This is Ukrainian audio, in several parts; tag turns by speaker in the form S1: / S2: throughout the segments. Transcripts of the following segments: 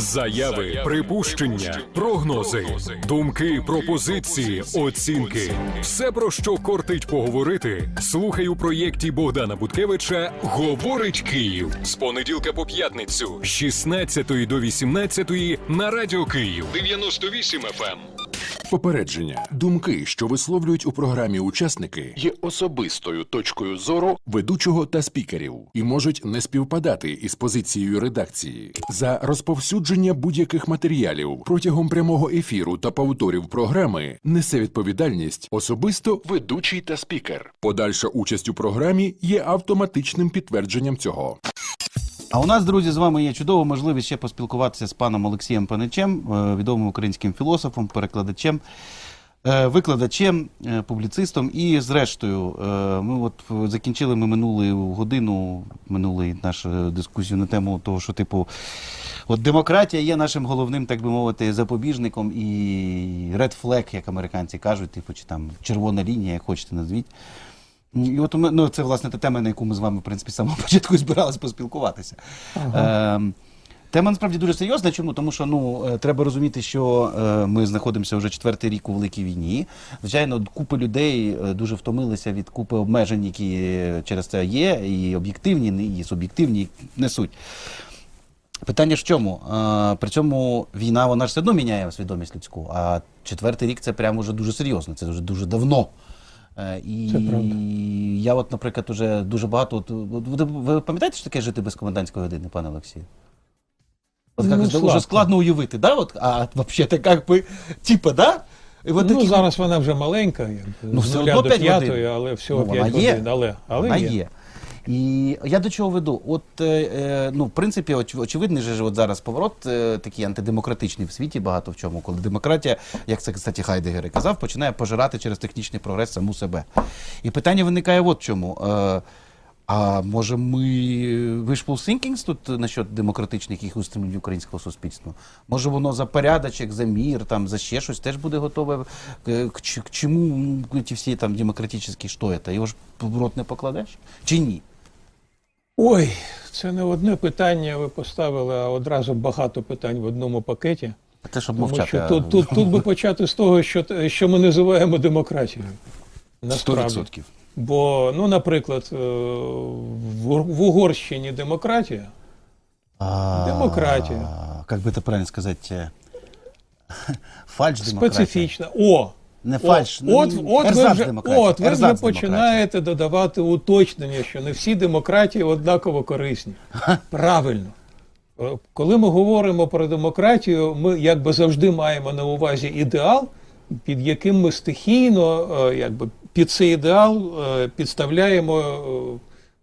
S1: Заяви, припущення, прогнози, думки, пропозиції, оцінки. Все, про що кортить поговорити, слухай у проєкті Богдана Буткевича Говорить Київ з понеділка по п'ятницю з 16 до 18 на радіо Київ 98 FM.
S2: Попередження. Думки, що висловлюють у програмі учасники, є особистою точкою зору ведучого та спікерів і можуть не співпадати із позицією редакції. За розповсюдження будь-яких матеріалів протягом прямого ефіру та повторів програми несе відповідальність особисто ведучий та спікер. Подальша участь у програмі є автоматичним підтвердженням цього.
S3: А у нас, друзі, з вами є чудова можливість ще поспілкуватися з паном Олексієм Паничем, е, відомим українським філософом, перекладачем, е, викладачем, е, публіцистом. І зрештою, ми от закінчили ми минулу годину, минулий нашу дискусію на тему того, що типу. От демократія є нашим головним, так би мовити, запобіжником і red flag, як американці кажуть, типу, чи там червона лінія, як хочете назвіть. І от мене- ну, це власне та тема, на яку ми з вами, в принципі, з самого початку збиралися поспілкуватися. Ем, Тема насправді дуже серйозна. Чому? Тому що ну е, треба розуміти, що е, ми знаходимося вже четвертий рік у великій війні. Звичайно, купи людей е, дуже втомилися від купи обмежень, які е, через це є, і об'єктивні, і суб'єктивні несуть. Питання ж в чому? Е, При цьому війна вона ж все одно міняє свідомість людську. А четвертий рік це прямо вже дуже серйозно, це вже дуже давно. Е, І я, от, наприклад, уже дуже багато. от, Ви, ви пам'ятаєте, що таке жити без комендантської години, пане Олексію? От
S4: Ну,
S3: дуже складно уявити, да? От, а взагалі, як би, типа, да? І от
S4: ну,
S3: такі-
S4: зараз вона вже маленька, як
S3: Ну, все одно
S4: до
S3: п'ять
S4: п'ятої,
S3: годин.
S4: але всього
S3: Ну,
S4: 5
S3: є.
S4: годин. Але, але
S3: Вона
S4: є.
S3: є. І я до чого веду? От, е, е, ну, в принципі, оч, очевидний же от зараз поворот е, такий антидемократичний в світі багато в чому, коли демократія, як це, кстати, Хайдегер і казав, починає пожирати через технічний прогрес саму себе. І питання виникає от чому. А може ми wishful thinkings тут насчет демократичних яких устремлень українського суспільства? Може воно за порядочок, за мір, там, за ще щось теж буде готове к, к чому ці всі там демократичні що це? Його ж в рот не покладеш? Чи ні?
S4: Ой, це не одне питання ви поставили, а одразу багато питань в одному пакеті.
S3: Те, щоб
S4: Тому
S3: мовчати.
S4: що
S3: а-
S4: тут, тут, тут би почати з того, що, т- що ми називаємо демократією.
S3: 100%.
S4: Бо, ну, наприклад, е, в, Ур- в Угорщині демократія,
S3: А,
S4: Демократія.
S3: Как бы это правильно сказать? э, Фальш демократія.
S4: специфічна. О!
S3: Не фальш, ну,
S4: от, от, ви вже, от ви вже починаєте додавати уточнення, що не всі демократії однаково корисні. Правильно. Е, Коли ми говоримо про демократію, ми якби завжди маємо на увазі ідеал, під яким ми стихійно, е, якби під цей ідеал е, підставляємо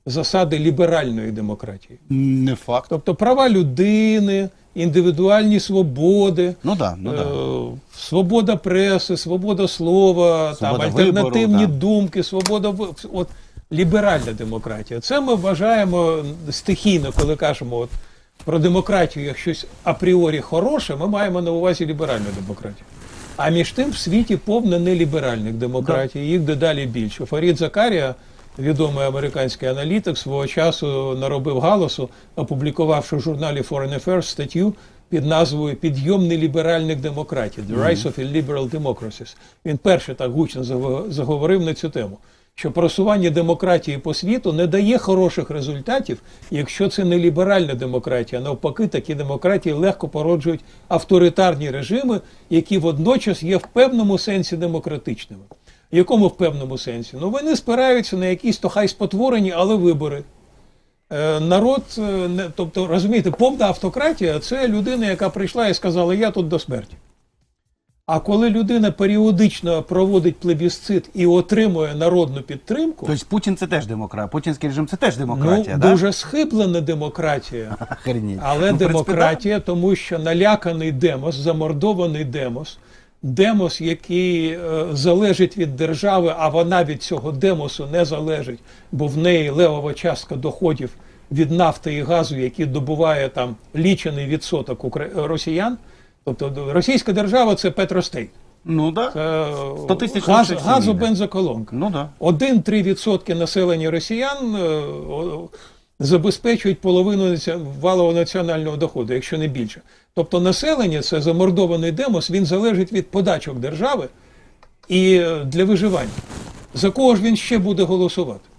S4: засади ліберальної демократії.
S3: Не факт.
S4: Тобто права людини, індивідуальні свободи,
S3: Ну да, ну да.
S4: Е, Свобода преси, свобода слова,
S3: Свобода
S4: там альтернативні
S3: вибору, да.
S4: думки, свобода от ліберальна демократія. Це ми вважаємо стихійно, коли кажемо от про демократію як щось апріорі хороше, ми маємо на увазі ліберальну демократію. А між тим в світі повно неліберальних демократій, їх дедалі більше. Фарід Закарія, відомий американський аналітик, свого часу наробив галасу, опублікувавши в журналі Foreign Affairs статтю під назвою Підйом неліберальних демократій The Rise of Illiberal Democracies. Він перший так гучно заго- заговорив на цю тему. Що просування демократії по світу не дає хороших результатів, якщо це не ліберальна демократія. Навпаки, такі демократії легко породжують авторитарні режими, які водночас є в певному сенсі демократичними. В якому в певному сенсі? Ну вони спираються на якісь то хай спотворені, але вибори. Е, Народ, е, тобто, розумієте, повна автократія це людина, яка прийшла і сказала, я тут до смерті. А коли людина періодично проводить плебісцит і отримує народну підтримку,
S3: Тобто Путін це теж демократія. Путінський режим це теж демократія,
S4: ну,
S3: да?
S4: дуже схиблена демократія. Але
S3: Ну,
S4: демократія, тому що наляканий демос, замордований демос, демос, який е, залежить від держави, а вона від цього демосу не залежить, бо в неї левова частка доходів від нафти і газу, які добуває там лічений відсоток росіян. Тобто російська держава це Петростейт.
S3: Ну да.
S4: Це газ, бензоколонка.
S3: Ну да.
S4: 1-3% населення росіян е, забезпечують половину валового національного доходу, якщо не більше. Тобто населення, це замордований демос, він залежить від подачок держави і е, для виживання. За кого ж він ще буде голосувати?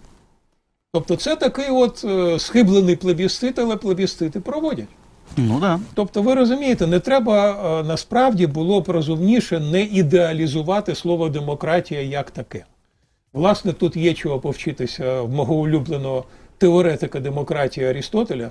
S4: Тобто це такий от е, схиблений плебісцит, але плебісцити проводять.
S3: Ну да.
S4: Тобто, ви розумієте, не треба е, насправді було б розумніше не ідеалізувати слово демократія як таке. Власне, тут є чого повчитися в мого улюбленого теоретика демократії Арістотеля,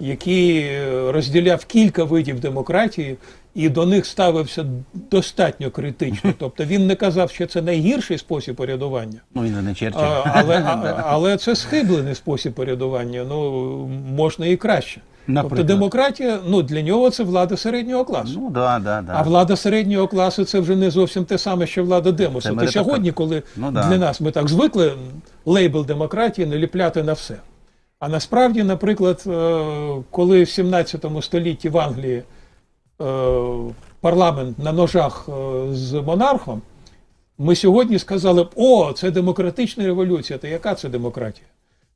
S4: який е, розділяв кілька видів демократії і до них ставився достатньо критично. Тобто він не казав, що це найгірший спосіб урядування.
S3: Ну він не Черчилль.
S4: Але, але це схиблений спосіб урядування. Ну можна і краще.
S3: Наприклад?
S4: Тобто демократія, ну для нього це влада середнього класу.
S3: Ну да, да, да.
S4: А влада середнього класу це вже не зовсім те саме, що влада демосу.
S3: Це
S4: Ти сьогодні, коли
S3: Ну, да.
S4: для нас ми так звикли лейбл демократії наліпляти на все. А насправді, наприклад, е, коли в 17 столітті в Англії е, парламент на ножах е, з монархом, ми сьогодні сказали б: о, це демократична революція. Та яка це демократія?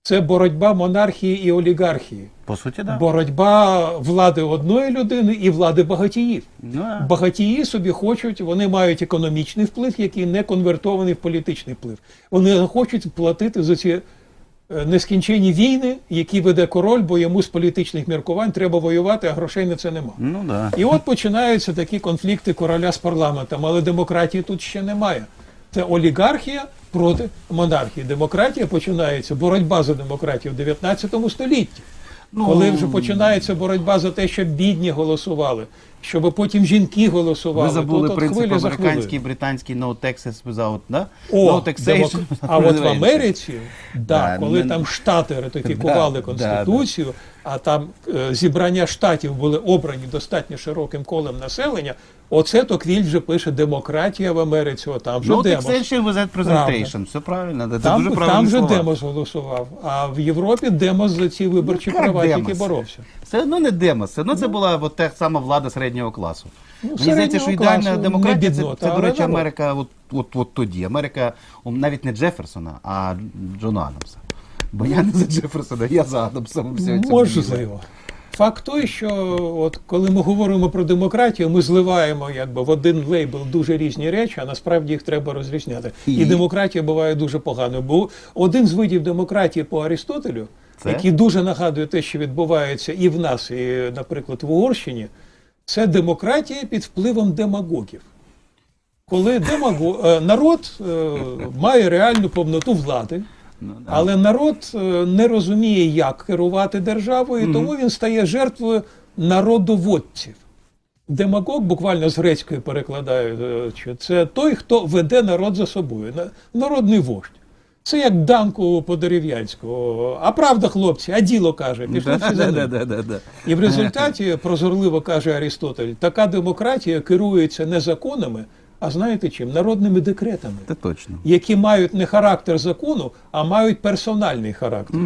S4: Це боротьба монархії і олігархії,
S3: По суті, да.
S4: боротьба влади одної людини і влади багатіїв.
S3: Ну, да.
S4: Багатії собі хочуть, вони мають економічний вплив, який не конвертований в політичний вплив. Вони хочуть платити за ці е, нескінченні війни, які веде король, бо йому з політичних міркувань треба воювати, а грошей на це нема.
S3: Ну да.
S4: І от починаються такі конфлікти короля з парламентом, але демократії тут ще немає. Це олігархія проти монархії. Демократія починається, боротьба за демократію в 19 столітті.
S3: Ну,
S4: Коли вже починається боротьба за те, щоб бідні голосували, щоб потім жінки голосували.
S3: Ви забули
S4: Тут
S3: принцип американський, британський no taxes without, да?
S4: О,
S3: no taxation.
S4: А от в Америці, да,
S3: Да,
S4: коли там штати ратифікували
S3: Да,
S4: конституцію, а там е, зібрання штатів були обрані достатньо широким колем населення. Оце Токвіль вже пише демократія в Америці. О, там вже
S3: No
S4: демос.
S3: taxation without presentation. Все правильно. Це
S4: Там,
S3: дуже
S4: там же. Демос голосував. А в Європі Демос за ці виборчі
S3: Ну,
S4: права тільки боровся.
S3: Все одно не демос, все одно це була от та сама влада середнього класу. Мені здається, що
S4: середнього
S3: ідеальна
S4: класу,
S3: демократія
S4: не
S3: це,
S4: біднота,
S3: це, до
S4: але
S3: речі,
S4: народ.
S3: Америка от, от, от тоді. Америка ом, навіть не Джеферсона, а Джона Адамса. Бо я не за Джеферсона, я за Адамсом. Це біле.
S4: Можливо. Факт той, що от коли ми говоримо про демократію, ми зливаємо якби в один лейбл дуже різні речі, а насправді їх треба розрізняти. І,
S3: І?
S4: демократія буває дуже поганою. Бо один з видів демократії по Аристотелю,
S3: Це?
S4: який дуже нагадує те, що відбувається і в нас, і, наприклад, в Угорщині, це демократія під впливом демагогів. Коли демаго... е, народ е, має реальну повноту влади,
S3: Ну,
S4: але народ е, не розуміє, як керувати державою, тому він стає жертвою народоводців. Демагог, буквально з грецької перекладаю, е, це той, хто веде народ за собою, народний вождь. Це як Данку по дерев'янську. А правда, хлопці, а діло каже, пішли всі за ним. І в результаті, прозорливо каже Арістотель, така демократія керується не законами, а знаєте чим? Народними декретами
S3: Це точно.
S4: які мають не характер закону, а мають персональний характер.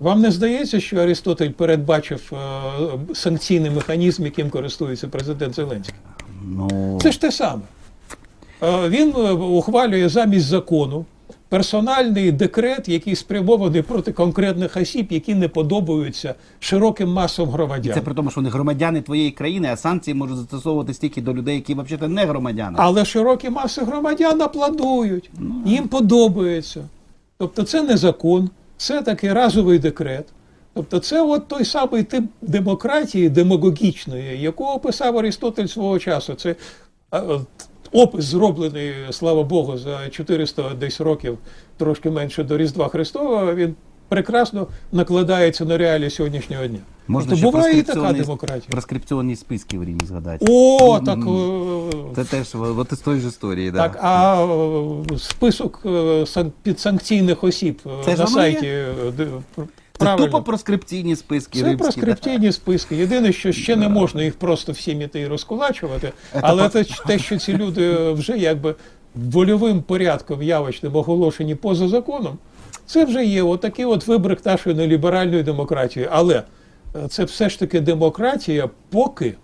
S4: Вам не здається, що Аристотель передбачив е, санкційний механізм, яким користується президент Зеленський?
S3: Ну,
S4: Це ж те саме. Е, Він е, ухвалює замість закону персональний декрет, який спрямований проти конкретних осіб, які не подобаються широким масам громадян.
S3: це при тому, що вони громадяни твоєї країни, а санкції можуть застосовуватись тільки до людей, які взагалі не громадяни.
S4: Але широкі маси громадян аплодують, їм подобається. Тобто це не закон, це такий разовий декрет. Тобто це от той самий тип демократії демагогічної, яку описав Арістотель свого часу. Це опис зроблений, слава Богу, за 400 десь років, трошки менше до Різдва Христова. Він прекрасно накладається на реалії сьогоднішнього дня.
S3: Можна
S4: тобто буває і така демократія.
S3: Проскрипціонні списки в Римі згадати.
S4: О, так.
S3: Це
S4: е,
S3: теж от із тої ж історії, да.
S4: Так, а е, список е, підсанкційних осіб е,
S3: Це
S4: на
S3: воно є?
S4: Сайті е,
S3: Це
S4: правильно.
S3: тупо проскрипційні списки
S4: Це
S3: римські.
S4: проскриптивні списки. Єдине, що ще не можна їх просто всім іти і розкулачувати, але те, те, що ці люди вже якби вольовим порядком явочним оголошені поза законом, це вже є отакий от вибрик нашої неліберальної демократії. Але е, це все ж таки демократія, поки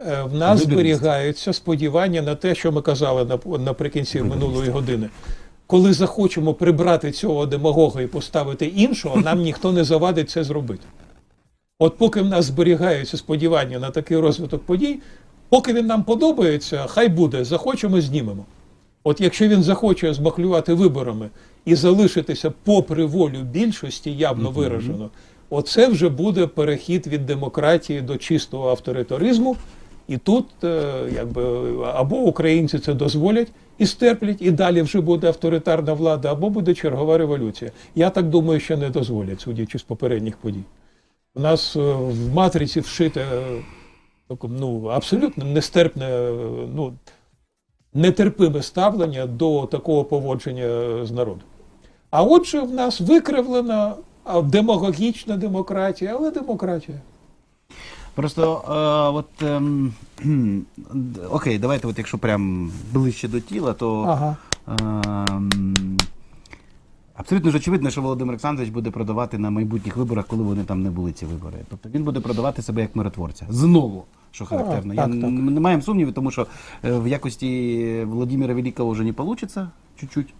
S4: е, в нас зберігаються сподівання на те, що ми казали наприкінці минулої години. Коли захочемо прибрати цього демагога і поставити іншого, нам ніхто не завадить це зробити. От поки в нас зберігаються сподівання на такий розвиток подій, поки він нам подобається, хай буде, захочемо, знімемо. От якщо він захоче змахлювати виборами і залишитися попри волю більшості, явно виражено, оце вже буде перехід від демократії до чистого авторитаризму. І тут е, якби або українці це дозволять і стерплять, і далі вже буде авторитарна влада, або буде чергова революція. Я так думаю, що не дозволять, судячи з попередніх подій. У нас е, в матриці вшите е, ну, абсолютно нестерпне, е, ну, нетерпиме ставлення до такого поводження з народом. А отже, в нас викривлена демагогічна демократія, але демократія.
S3: Просто е, от д- окей, давайте, от якщо прям ближче до тіла, то
S4: Ага.
S3: ем, абсолютно ж очевидно, що Володимир Олександрович буде продавати на майбутніх виборах, коли вони там не були ці вибори. Тобто він буде продавати себе як миротворця. Знову. Що характерно.
S4: так,
S3: Я
S4: так.
S3: не маємо сумнівів, тому що е, в якості Володимира Великого вже не вийде чуть-чуть.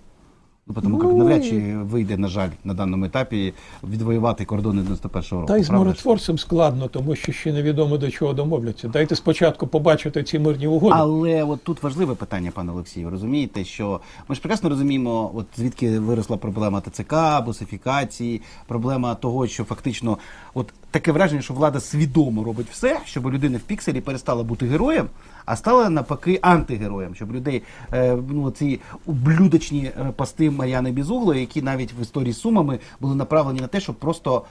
S3: Ну, тому як
S4: Ну,
S3: навряд чи вийде, на жаль, на даному етапі відвоювати кордони 91-го року.
S4: Та й з миротворцем складно, тому що ще невідомо до чого домовляться. Дайте спочатку побачити ці мирні угоди.
S3: Але от тут важливе питання, пане Олексію. Розумієте, що ми ж прекрасно розуміємо, от звідки виросла проблема ТЦК, босифікації, проблема того, що фактично, от таке враження, що влада свідомо робить все, щоб людина в пікселі перестала бути героєм, а стала навпаки антигероєм, щоб людей е, ну ці ублюдочні е, пости Мар'яни Бізуглої, які навіть в історії з сумами були направлені на те, щоб просто.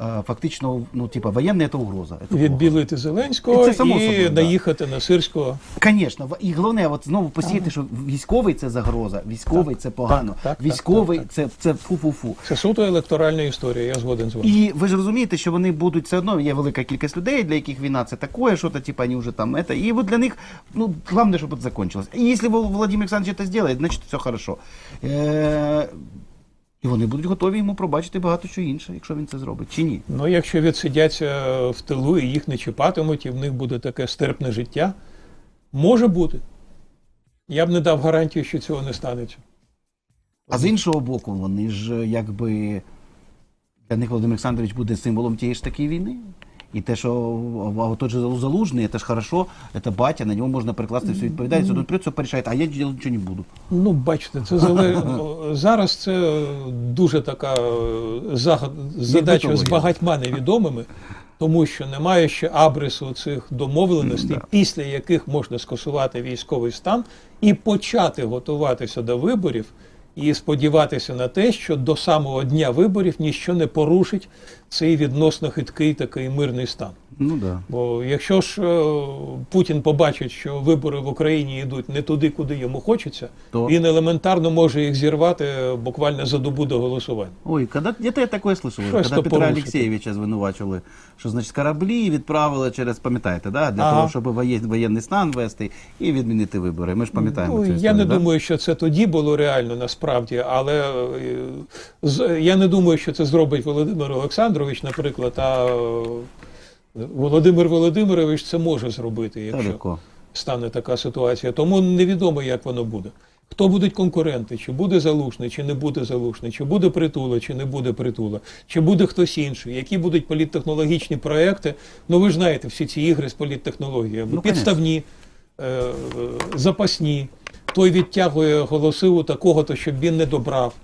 S3: Е, Фактично, ну типа воєнне це угроза. Це.
S4: Відбілити Зеленського
S3: І
S4: і,
S3: це само собою, да.
S4: наїхати на сирського.
S3: Звісно, і головне, от знову посіяти, що військовий це загроза, військовий це погано,
S4: так, так,
S3: військовий
S4: так,
S3: це це фу-фу-фу.
S4: Це суто електоральна історія, я згоден з вами.
S3: І ви ж розумієте, що вони будуть все одно, є велика кількість людей, для яких війна це таке, що то типа вони вже там это. І от для них, ну, головне, щоб це закончилось. І якщо Вол- Володимир Олександрович це зробить, значить все хорошо. Е- і вони будуть готові йому пробачити багато що інше, якщо він це зробить, чи ні?
S4: Ну, якщо відсидяться в тилу і їх не чіпатимуть, і в них буде таке стерпне життя, може бути. Я б не дав гарантію, що цього не станеться.
S3: А з іншого боку, вони ж якби для них Володимир Олександрович буде символом тієї ж такої війни. І те, що а, тот же Залужний, це ж хорошо, це батя, на нього можна перекласти всю відповідальність. Він придется порішає, а я делать нічого не буду.
S4: Ну, бачите, це зале... зараз це дуже така е, загад... задача з багатьма невідомими, тому що немає ще абрису цих домовленостей, після яких можна скасувати військовий стан і почати готуватися до виборів. І сподіватися на те, що до самого дня виборів ніщо не порушить цей відносно хиткий такий мирний стан.
S3: Ну да.
S4: Бо якщо ж е, Путін побачить, що вибори в Україні йдуть не туди, куди йому хочеться,
S3: То?
S4: він елементарно може їх зірвати е, буквально за добу до голосування.
S3: Ой, когда, где-то я такое слышал.
S4: Щось
S3: Когда Петра
S4: порушити.
S3: Олексійовича звинувачували, що значить кораблі відправили через, пам'ятаєте, да? для
S4: Ага.
S3: того, щоб воє- воєнний стан вести і відмінити вибори. Ми ж пам'ятаємо
S4: Ну,
S3: цю
S4: я
S3: історію,
S4: не
S3: да?
S4: думаю, що це тоді було реально насправді, але е, з- я не думаю, що це зробить Володимир Олександрович, наприклад, а е, Володимир Володимирович це може зробити, якщо стане така ситуація. Тому невідомо, як воно буде. Хто будуть конкуренти, чи буде залужний, чи не буде залужний, чи буде притула, чи не буде притула, чи буде хтось інший, які будуть політтехнологічні проекти. Ну ви ж знаєте, всі ці ігри з політтехнологіями.
S3: Ну,
S4: Підставні, е, е, запасні. Той відтягує голоси у такого-то, щоб він не добрав.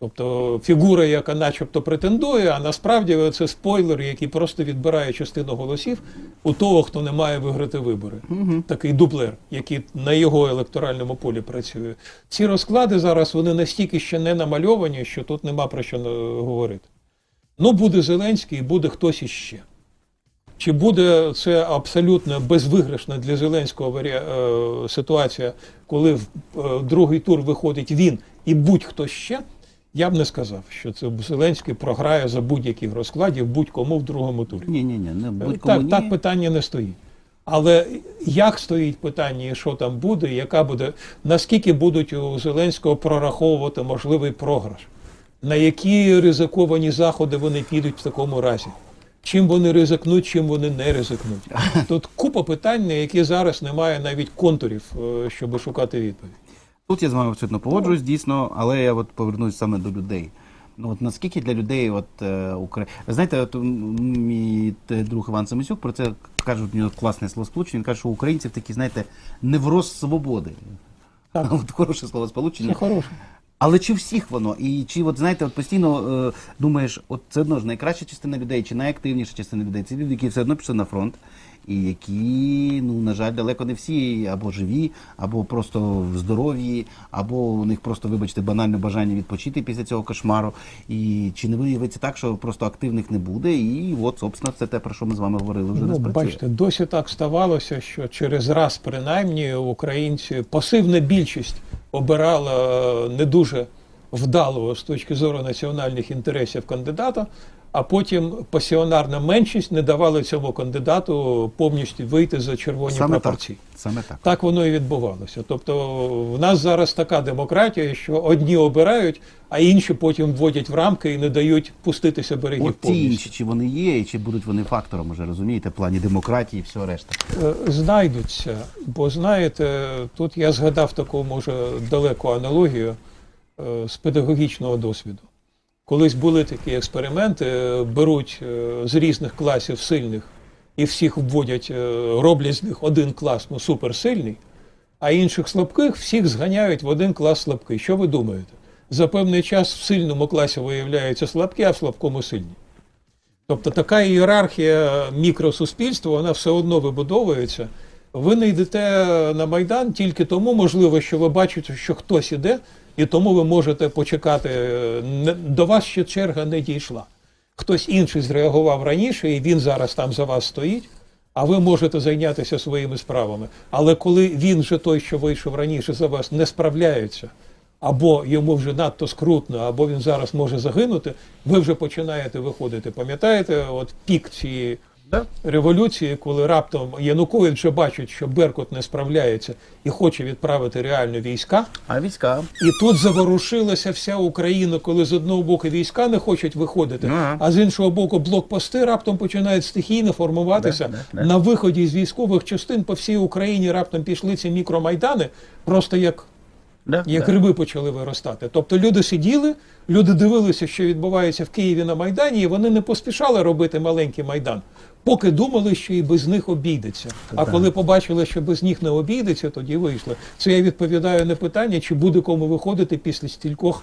S4: Тобто фігура, яка начебто претендує, а насправді це спойлер, який просто відбирає частину голосів у того, хто не має виграти вибори. Такий дублер, який на його електоральному полі працює. Ці розклади зараз вони настільки ще не намальовані, що тут нема про що е, говорити. Ну, буде Зеленський, і буде хтось іще. Чи буде це абсолютно безвиграшна для Зеленського е, ситуація, коли в е, другий тур виходить він і будь-хто ще? Я б не сказав, що це Зеленський програє за будь-яких розкладів будь-кому в другому турі.
S3: Ні, ні, ні, не будь-кому
S4: Так,
S3: ні.
S4: так питання не стоїть. Але як стоїть питання, і що там буде, яка буде, наскільки будуть у Зеленського прораховувати можливий програш? На які ризиковані заходи вони підуть в такому разі? Чим вони ризикнуть, чим вони не ризикнуть? Тут купа питань, на які зараз немає навіть контурів, е, щоб шукати відповідь.
S3: Тут я з вами абсолютно погоджуюсь, дійсно, але я от повернусь саме до людей. Ну, от наскільки для людей, от е, Укра... Ви знаєте, от мій друг Іван Самисюк про це каже, у нього класне словосполучення. Він каже, що українців такі, знаєте, невроз свободи.
S4: Так.
S3: От хороше словосполучення.
S4: Хороше.
S3: Але чи всіх воно? І чи от знаєте, от постійно е, думаєш, от це одно ж найкраща частина людей, чи найактивніша частина людей? Це люди, які все одно пішли на фронт, і які, ну на жаль, далеко не всі або живі, або просто в здоров'ї, або у них просто, вибачте, банальне бажання відпочити після цього кошмару. І чи не виявиться так, що просто активних не буде? І от, собственно, це те, про що ми з вами говорили, вже не
S4: Ну,
S3: спрацює.
S4: бачите, досі так ставалося, що через раз, принаймні, українці пасивна більшість обирала не дуже вдалого з точки зору національних інтересів кандидата, а потім пасіонарна меншість не давала цьому кандидату повністю вийти за червоні
S3: Саме так.
S4: пропорції.
S3: Саме так.
S4: Так воно і відбувалося. Тобто в нас зараз така демократія, що одні обирають, а інші потім вводять в рамки і не дають пуститися берегів
S3: От ті інші, чи вони є, і чи будуть вони фактором, уже розумієте, в плані демократії і всього решта.
S4: Е, знайдуться. Бо знаєте, тут я згадав таку, може, далеку аналогію е, з педагогічного досвіду. Колись були такі експерименти, е, беруть е, з різних класів сильних і всіх вводять, е, роблять з них один клас, ну суперсильний, а інших слабких всіх зганяють в один клас слабкий. Що ви думаєте? За певний час в сильному класі виявляються слабкі, а в слабкому сильні. Тобто така ієрархія мікросуспільства, вона все одно вибудовується. Ви не йдете на Майдан тільки тому, можливо, що ви бачите, що хтось іде, і тому ви можете почекати. До вас ще черга не дійшла. Хтось інший зреагував раніше, і він зараз там за вас стоїть, а ви можете зайнятися своїми справами. Але коли він вже той, що вийшов раніше за вас, не справляється, або йому вже надто скрутно, або він зараз може загинути, ви вже починаєте виходити. Пам'ятаєте, от пік цієї революції, коли раптом Янукович вже бачить, що Беркут не справляється і хоче відправити реально війська.
S3: А війська?
S4: І тут заворушилася вся Україна, коли з одного боку війська не хочуть виходити,
S3: Ну, ага.
S4: а з іншого боку блокпости раптом починають стихійно формуватися на виході з військових частин по всій Україні. Раптом пішли ці мікромайдани, просто як
S3: Да?
S4: як
S3: Да.
S4: гриби почали виростати. Тобто люди сиділи, люди дивилися, що відбувається в Києві на Майдані, і вони не поспішали робити маленький майдан, поки думали, що і без них обійдеться. А коли побачили, що без них не обійдеться, тоді вийшли. Це я відповідаю на питання, чи буде кому виходити після стількох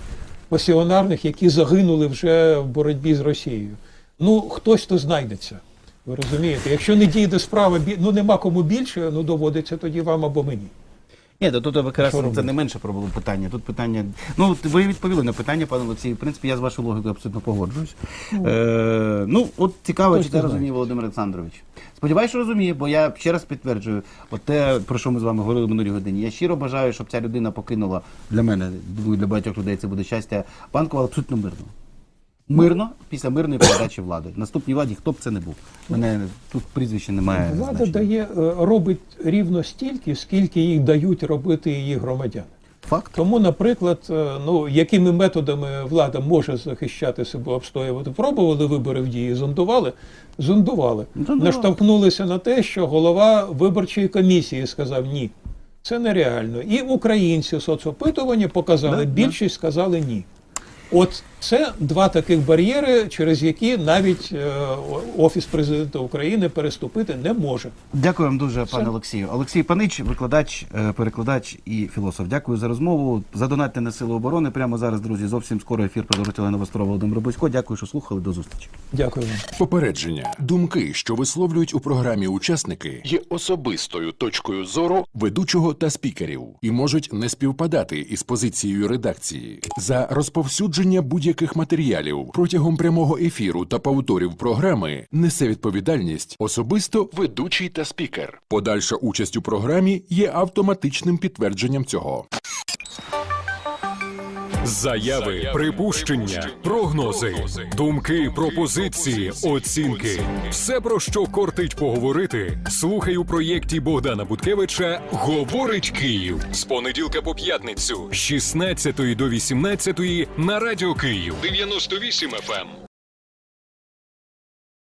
S4: пасіонарних, які загинули вже в боротьбі з Росією. Ну, хтось то знайдеться. Ви розумієте? Якщо не дійде справа, ну нема кому більше, ну доводиться тоді вам або мені.
S3: Ні, то тут якраз це
S4: робити?
S3: не менше про було питання. Тут питання. Ну, ви відповіли на питання, пане Олексій. В принципі, я з вашою логікою абсолютно погоджуюсь. Е, ну, от цікаво, чи це розуміє Володимир Олександрович. Сподіваюсь, що розуміє, бо я ще раз підтверджую, от те, про що ми з вами говорили в минулій годині. Я щиро бажаю, щоб ця людина покинула для мене, думаю, для багатьох людей це буде щастя, банку, але абсолютно мирно. Мирно після мирної передачі влади. Наступній владі, хто б це не був. Мене тут прізвище немає.
S4: Влада
S3: значення.
S4: дає, е, робить рівно стільки, скільки їй дають робити її громадяни.
S3: Факт.
S4: Тому, наприклад, е, ну якими методами влада може захищати себе, обстоювати, пробували вибори в дії, зондували, зондували.
S3: Зондували.
S4: Наштовхнулися на те, що голова виборчої комісії сказав ні. Це нереально. І українці соцопитування показали,
S3: Да, да.
S4: більшість сказали ні. От це два таких бар'єри, через які навіть е, Офіс президента України переступити не може.
S3: Дякую вам дуже, пане Олексію. Олексій Панич, викладач, е, перекладач і філософ. Дякую за розмову. Задонатьте на сили оборони. Прямо зараз, друзі. Зовсім скоро ефір продовжить Олена Вострова Володимир Бузько. Дякую, що слухали. До зустрічі.
S4: Дякую вам.
S2: Попередження. Думки, що висловлюють у програмі учасники, є особистою точкою зору ведучого та спікерів і можуть не співпадати із позицією редакції. За розповсюдження будь-яких матеріалів протягом прямого ефіру та повторів програми несе відповідальність особисто ведучий та спікер. Подальша участь у програмі є автоматичним підтвердженням цього.
S1: Заяви, припущення, прогнози, думки, пропозиції, оцінки. Все, про що кортить поговорити, слухай у проєкті Богдана Буткевича Говорить Київ з понеділка по п'ятницю з 16 до 18 на радіо Київ 98 FM.